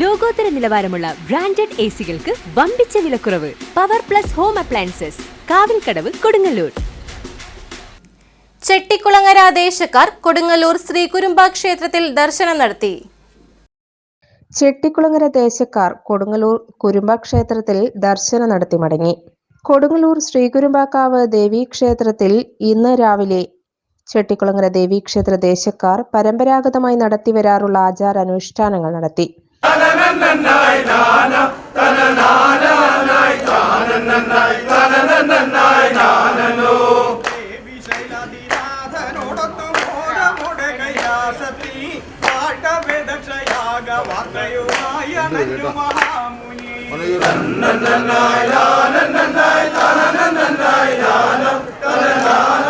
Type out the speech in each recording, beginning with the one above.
ലോകോത്തര നിലവാരമുള്ള branded A സികൾക്ക് വമ്പിച്ച വിലക്കുറവ് power plus home appliances Kavilkadavu Kodungallur. Chettikulangara ദേശക്കാർ Kodungallur Sreekurumba ക്ഷേത്രത്തിൽ ദർശനം നടത്തി. ചെട്ടിക്കുളങ്ങര ദേശക്കാർ കൊടുങ്ങല്ലൂർ കുരുമ്പ ക്ഷേത്രത്തിൽ ദർശനം നടത്തി മടങ്ങി. കൊടുങ്ങല്ലൂർ ശ്രീകുരുമ്പാക്കാവ് ദേവീക്ഷേത്രത്തിൽ ഇന്ന് രാവിലെ ചെട്ടിക്കുളങ്ങര ദേവീക്ഷേത്ര ദേശക്കാർ പരമ്പരാഗതമായി നടത്തിവരാറുള്ള ആചാരാനുഷ്ഠാനങ്ങൾ നടത്തി. വിശൈലതിനാഥനോടൊത്തു മോദമുടെ നന്നായി പാട്ടവേദക്ഷയാക നന്നായി അണഞ്ഞു മഹാമുനി അച്ഛനെത്തുമെന്നോർത്തു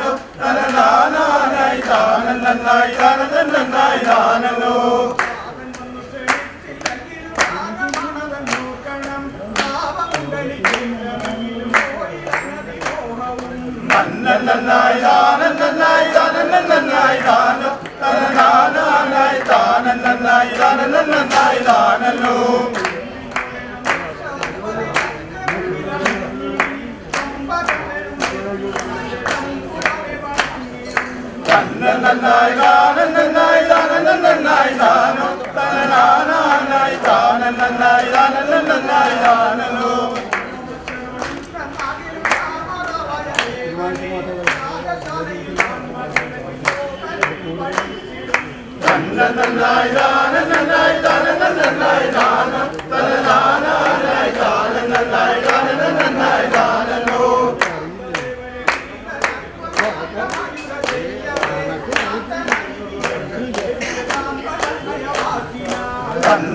la la la la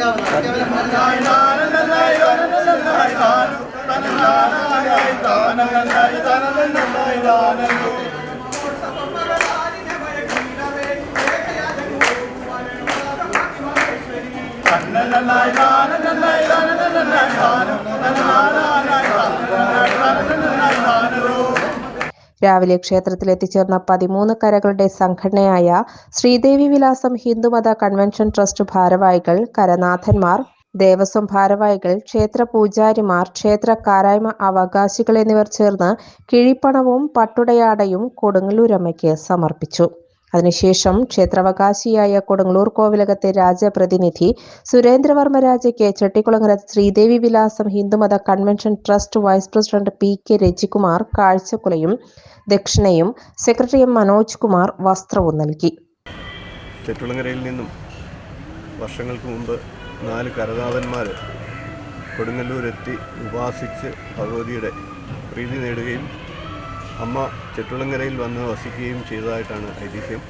ഇത് രാവിലെ ക്ഷേത്രത്തിൽ എത്തിച്ചേർന്ന പതിമൂന്ന് കരകളുടെ സംഘടനയായ ശ്രീദേവി വിലാസം ഹിന്ദുമത കൺവെൻഷൻ ട്രസ്റ്റ് ഭാരവാഹികൾ കരനാഥന്മാർ ദേവസ്വം ഭാരവാഹികൾ ക്ഷേത്ര പൂജാരിമാർ ക്ഷേത്ര കാരായ്മ അവകാശികൾ എന്നിവർ ചേർന്ന് കിഴിപ്പണവും പട്ടുടയാടയും കൊടുങ്ങല്ലൂരമ്മയ്ക്ക് സമർപ്പിച്ചു. അതിനുശേഷം ക്ഷേത്രാവകാശിയായ Kodungallur കോവിലകത്തെ രാജപ്രതിനിധി Surendravarma രാജയ്ക്ക് Chettikulangara Sreedevi Vilasam Hindumatha convention trust vice president P K Rajikumar കാഴ്ചക്കുലയും ദക്ഷിണയും സെക്രട്ടറി എം മനോജ് കുമാർ വസ്ത്രവും നൽകി. ചെറ്റുളങ്ങരയിൽ നിന്നും വർഷങ്ങൾക്ക് മുമ്പ് നാല് കരനാഥന്മാർ കൊടുങ്ങല്ലൂരെത്തി ഉപാസിച്ച് ഭഗവതിയുടെ പ്രീതി നേടുകയും അമ്മ ചെട്ടുളങ്കരയിൽ വന്ന് വസിക്കുകയും ചെയ്തതായിട്ടാണ് ഐതിഹ്യം.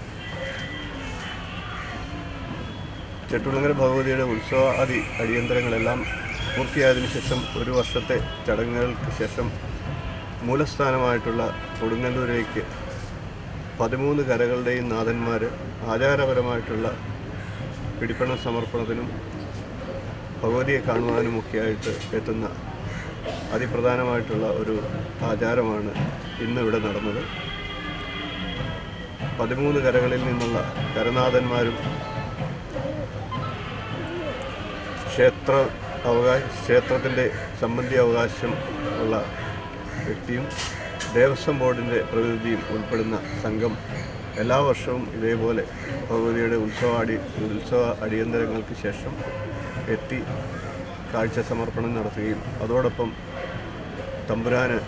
ചെട്ടുളങ്ങര ഭഗവതിയുടെ ഉത്സവ ആദി അടിയന്തരങ്ങളെല്ലാം പൂർത്തിയായതിനു ശേഷം ഒരു വർഷത്തെ ചടങ്ങുകൾക്ക് ശേഷം മൂലസ്ഥാനമായിട്ടുള്ള കൊടുങ്ങല്ലൂരേക്ക് പതിമൂന്ന് കരകളുടെയും നാഥന്മാർ ആചാരപരമായിട്ടുള്ള പിടിപ്പണ സമർപ്പണത്തിനും ഭഗവതിയെ കാണുവാനുമൊക്കെയായിട്ട് എത്തുന്ന അതിപ്രധാനമായിട്ടുള്ള ഒരു ആചാരമാണ് ഇന്നിവിടെ നടന്നത്. പതിമൂന്ന് കരകളിൽ നിന്നുള്ള കരനാഥന്മാരും ക്ഷേത്ര അവകാശ ക്ഷേത്രത്തിന്റെ സംബന്ധി അവകാശം ഉള്ള വ്യക്തിയും ദേവസ്വം ബോർഡിന്റെ പ്രതിനിധിയും ഉൾപ്പെടുന്ന സംഘം എല്ലാ വർഷവും ഇതേപോലെ ഭഗവതിയുടെ ഉത്സവാടി ഉത്സവ അടിയന്തരങ്ങൾക്ക് ശേഷം എത്തി കാഴ്ച സമർപ്പണം നടത്തുകയും അതോടൊപ്പം തമ്പുരാന്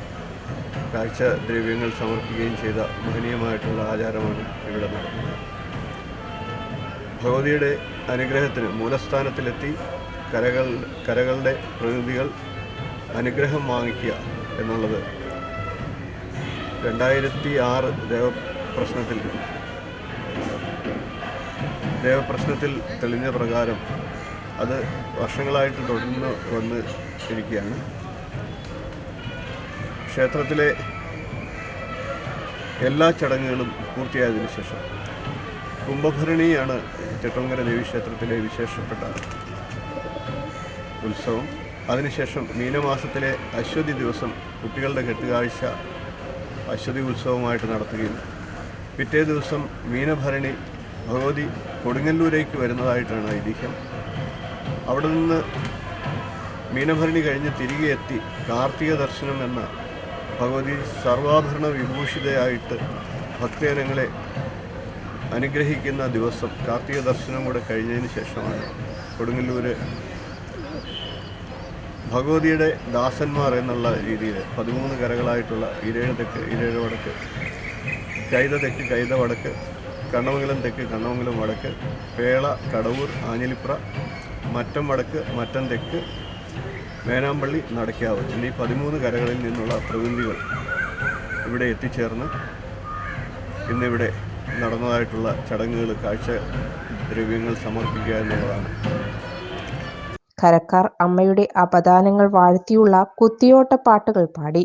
കാഴ്ച ദ്രവ്യങ്ങൾ സമർപ്പിക്കുകയും ചെയ്ത മഹനീയമായിട്ടുള്ള ആചാരമാണ് ഇവിടെ നടക്കുന്നത്. ഭഗവതിയുടെ അനുഗ്രഹത്തിന് മൂലസ്ഥാനത്തിലെത്തി കരകൾ കരകളുടെ പ്രതിനിധികൾ അനുഗ്രഹം വാങ്ങിക്കുക എന്നുള്ളത് രണ്ടായിരത്തി ആറ് ദേവപ്രശ്നത്തിൽ ദേവപ്രശ്നത്തിൽ തെളിഞ്ഞ പ്രകാരം അത് വർഷങ്ങളായിട്ട് തുടർന്ന് വന്ന് ഇരിക്കുകയാണ്. ക്ഷേത്രത്തിലെ എല്ലാ ചടങ്ങുകളും പൂർത്തിയായതിനു ശേഷം കുംഭഭരണിയാണ് ദേവി ദേവീക്ഷേത്രത്തിലെ വിശേഷപ്പെട്ട ഉത്സവം. അതിനുശേഷം മീനമാസത്തിലെ അശ്വതി ദിവസം കുട്ടികളുടെ കെട്ടുകാഴ്ച അശ്വതി ഉത്സവമായിട്ട് നടത്തുകയും പിറ്റേ ദിവസം മീനഭരണി ഭഗവതി കൊടുങ്ങല്ലൂരേക്ക് വരുന്നതായിട്ടാണ് ഐതിഹ്യം. അവിടെ നിന്ന് മീനഭരണി കഴിഞ്ഞ് തിരികെ എത്തി കാർത്തിക ദർശനം എന്ന ഭഗവതി സർവാഭരണ വിഭൂഷിതയായിട്ട് ഭക്തജനങ്ങളെ അനുഗ്രഹിക്കുന്ന ദിവസം കാർത്തിക ദർശനം കൂടെ കഴിഞ്ഞതിന് ശേഷമാണ് കൊടുങ്ങല്ലൂര് ഭഗവതിയുടെ ദാസന്മാർ എന്നുള്ള രീതിയിൽ പതിമൂന്ന് കരകളായിട്ടുള്ള ഇരേഴ് തെക്ക് ഇരേഴ് വടക്ക് കൈത തെക്ക് കൈത വടക്ക് കണ്ണമംഗലം തെക്ക് കണ്ണമംഗലം വടക്ക് പേള കടവൂർ ആഞ്ഞിലിപ്ര മറ്റം വടക്ക് മറ്റം തെക്ക് മേനാമ്പള്ളി നടക്കാവ് എന്നീ പതിമൂന്ന് കരകളിൽ നിന്നുള്ള പ്രതിനിധികൾ ഇവിടെ എത്തിച്ചേർന്ന് ഇന്നിവിടെ നടന്നതായിട്ടുള്ള ചടങ്ങുകൾ കാഴ്ച ദ്രവ്യങ്ങൾ സമർപ്പിക്കുക എന്നുള്ളതാണ്. കരക്കാർ അമ്മയുടെ അപദാനങ്ങൾ വാഴ്ത്തിയുള്ള കുത്തിയോട്ട പാട്ടുകൾ പാടി.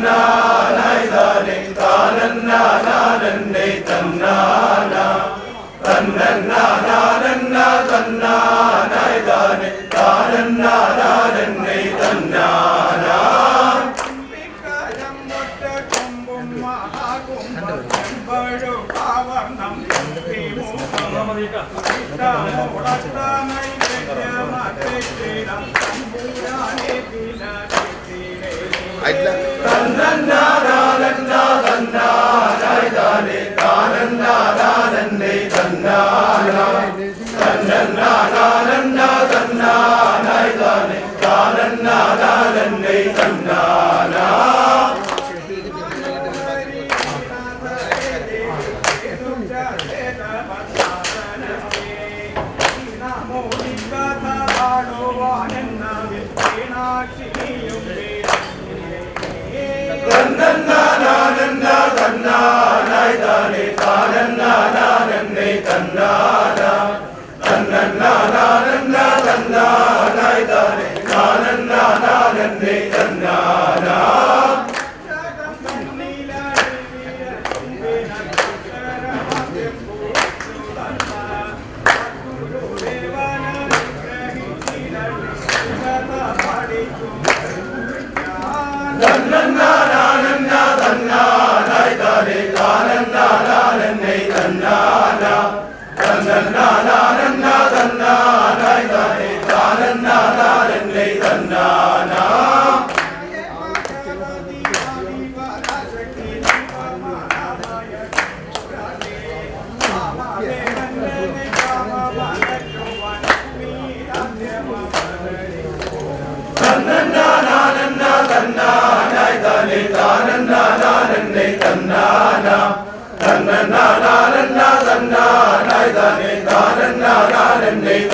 വിക്കരം തന്നാ. na na na.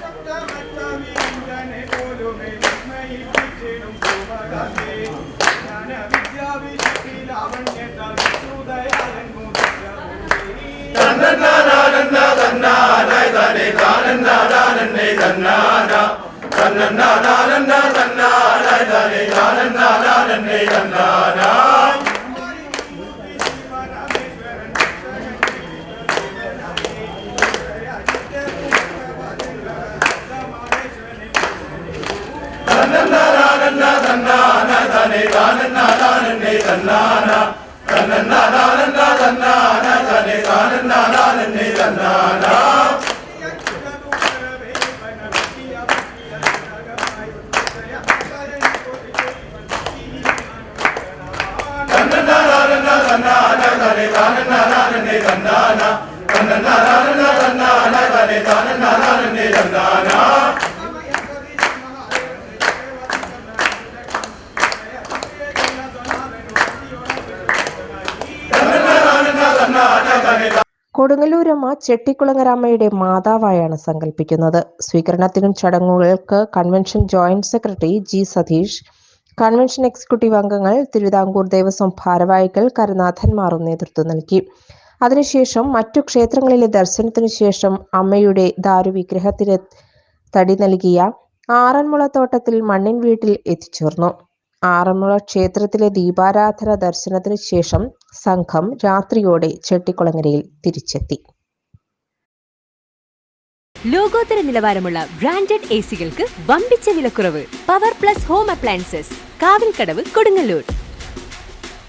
ശബ്ദമറ്റവിരഞ്ജനെ പോലുമേ വിസ്മയിപ്പിച്ചിടും ശുഭഗാത്രേ. ജ്ഞാനവിദ്യാവിശുദ്ധിലാവണ്യത്താൽ വിശ്രുതയാലൻ മുദ്രഭൂമി. ജീവനമേശ്വരൻ കൊടുങ്ങല്ലൂരമ്മ ചെട്ടിക്കുളങ്ങരമ്മയുടെ മാതാവായാണ് സങ്കല്പിക്കുന്നത്. സ്വീകരണത്തിനും ചടങ്ങുകൾക്ക് convention joint secretary G Satheesh convention executive അംഗങ്ങൾ തിരുവിതാംകൂർ ദേവസ്വം ഭാരവാഹികൾ കരുനാഥന്മാറും നേതൃത്വം നൽകി. അതിനുശേഷം മറ്റു ക്ഷേത്രങ്ങളിലെ ദർശനത്തിനു ശേഷം അമ്മയുടെ ദാരുവിഗ്രഹത്തിന് തടി നൽകിയ ആറന്മുളത്തോട്ടത്തിൽ മണ്ണിൻ വീട്ടിൽ എത്തിച്ചേർന്നു. ആറന്മുള ക്ഷേത്രത്തിലെ ദീപാരാധന ദർശനത്തിനു ശേഷം സംഘം രാത്രിയോടെ ചെട്ടിക്കുളങ്ങരയിൽ തിരിച്ചെത്തി. ലോകോത്തര നിലവാരമുള്ള ബ്രാൻഡഡ് എ സികൾക്ക് വമ്പിച്ച വിലക്കുറവ്. Power plus home appliances Kavilkadavu Kodungallur.